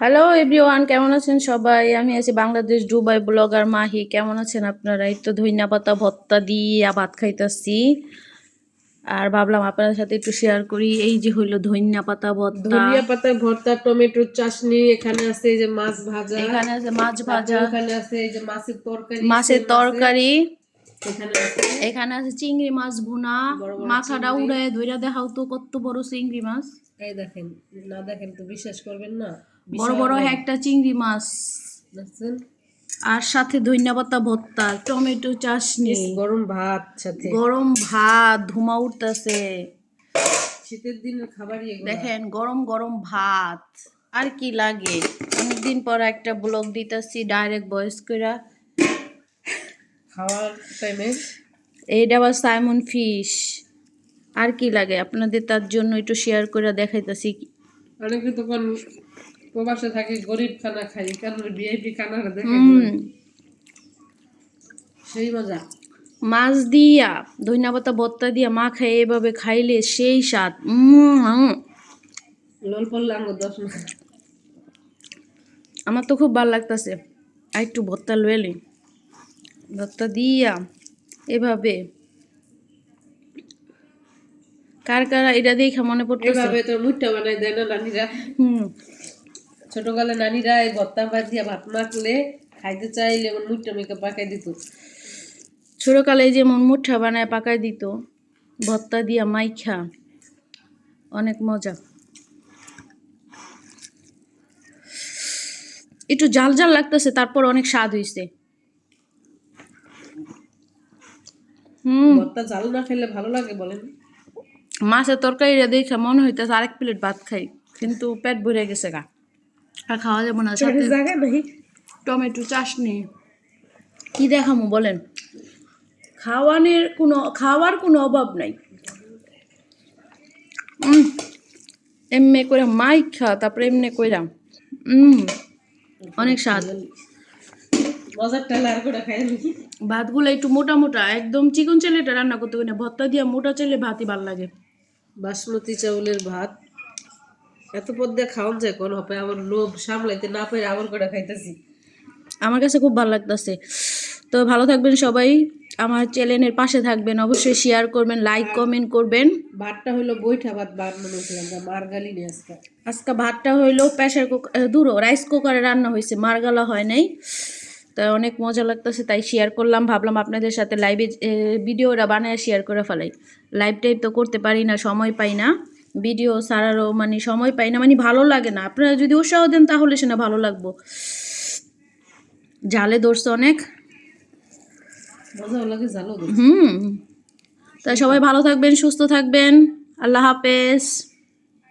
Hello everyone কেমন আছেন সবাই? আমি আছি বাংলাদেশ দুবাই ব্লগার মাহি। কেমন আছেন আপনারা? এই তো ধইনা পাতা ভত্তা দিয়ে ভাত খাইতাছি। আর ভাবলাম আপনাদের সাথে একটু শেয়ার করি। এই যে হইল ধইনা পাতা ভত্তা। ধনিয়া পাতায় ভর্তা টমেটোর চাটনি এখানে আছে এই যে মাছ ভাজা। এখানে আছে মাছ ভাজা। এখানে আছে এই যে মাছের তরকারি মাছের তরকারি। এখানে আছে। এখানে আছে চিংড়ি মাছ ভুনা। মাথাটা উড়ায় ধইরা দেখাও তো কত বড় চিংড়ি মাছ। এই দেখেন না দেখেন তো বিশ্বাস করবেন না। বড় বড় একটা চিংড়ি মাছ আর সাথে ধইনা পাতা ভত্তা টমেটো চাটনি গরম ভাত সাথে। গরম ভাত ধুমা উঠতেছে। শীতের দিনের খাবারই দেখেন গরম গরম ভাত। আর কি লাগে? অনেকদিন পর একটা ব্লগ দিতেছি ডাইরেক্ট ভয়েস কইরা। খাওয়ার টাইমে এইটা আবার সাইমন ফিশ। আর কি লাগে? আপনাদের তার জন্য একটু শেয়ার করে দেখাইতেছি। অনেকে প্রবাসে থাকে গরিব খানা খাই কেন ভিআইপি দেখে সেই মজা। মাছ দিয়া ধইনা পাতা ভত্তা দিয়া মা খাই এভাবে খাইলে সেই স্বাদ। লোল পড়লে আঙ্গুর দশ আমার তো খুব ভালো লাগতেছে। আর একটু ভত্তা লয়েলি ভত্তা দিয়া এভাবে। কার কারা এটা দেখে মনে পড়তেছে। এভাবে তোর মুঠটা বানাই দেয় না নানিরা হুম। ছোটকালে নানিরা এই ভর্তা ভাত দিয়ে ভাত মাখলে খাইতে চাইলে আমার মুঠটা মেখে পাকাই দিত। ছোটকালে যেমন মুঠা বানায় পাকাই দিত ভত্তা দিয়া মাইখা অনেক মজা। একটু জাল জাল লাগতেছে তারপর অনেক স্বাদ হইছে। হুম। ভর্তা জাল না খেলে ভালো লাগে বলেন? মাছের তরকারিটা দেখে মনে হইতেছে আরেক প্লেট ভাত খাই কিন্তু পেট ভরে গেছে গা। আর খাওয়া যাবে না সাথে টমেটো চাটনি। কি দেখামো বলেন? খাওয়ানের কোনো খাওয়ার কোনো অভাব নাই। এমনি করে মাইক খা তারপরে এমনি কইরাম উম অনেক স্বাদ। ভাতগুলো একটু মোটা মোটা একদম চিকন চালেটা রান্না করতে না ভর্তা দিয়া মোটা চালে ভাতই ভালো লাগে। বাসমতি চাউলের ভাত এত পদ দিয়ে খাওয়ান যায় কোন হবে আমার লোভ সামলাইতে না পেরে আবার করে খাইতেছি। আমার কাছে খুব ভালো লাগতেছে। তো ভালো থাকবেন সবাই আমার চ্যানেলের পাশে থাকবেন অবশ্যই শেয়ার করবেন লাইক কমেন্ট করবেন। ভাতটা হলো বইঠা ভাত বানানো হয়েছিলাম মার গালি নিয়ে আজকে। আজকে ভাতটা হইল প্রেশার কুকার দূরও রাইস কুকারে রান্না হয়েছে মারগালা হয় নাই। তো অনেক মজা লাগতেছে তাই শেয়ার করলাম ভাবলাম আপনাদের সাথে লাইভে ভিডিওটা বানায় শেয়ার করে ফেলাই। লাইভ টাইপ তো করতে পারি না সময় পাই না। ভিডিও সারারও মানে সময় পাই না মানে ভালো লাগে না। আপনারা যদি উৎসাহ দেন তাহলে সেটা ভালো লাগবো। জালে ধরছে অনেক। হুম। তাই সবাই ভালো থাকবেন সুস্থ থাকবেন। আল্লাহ হাফেজ।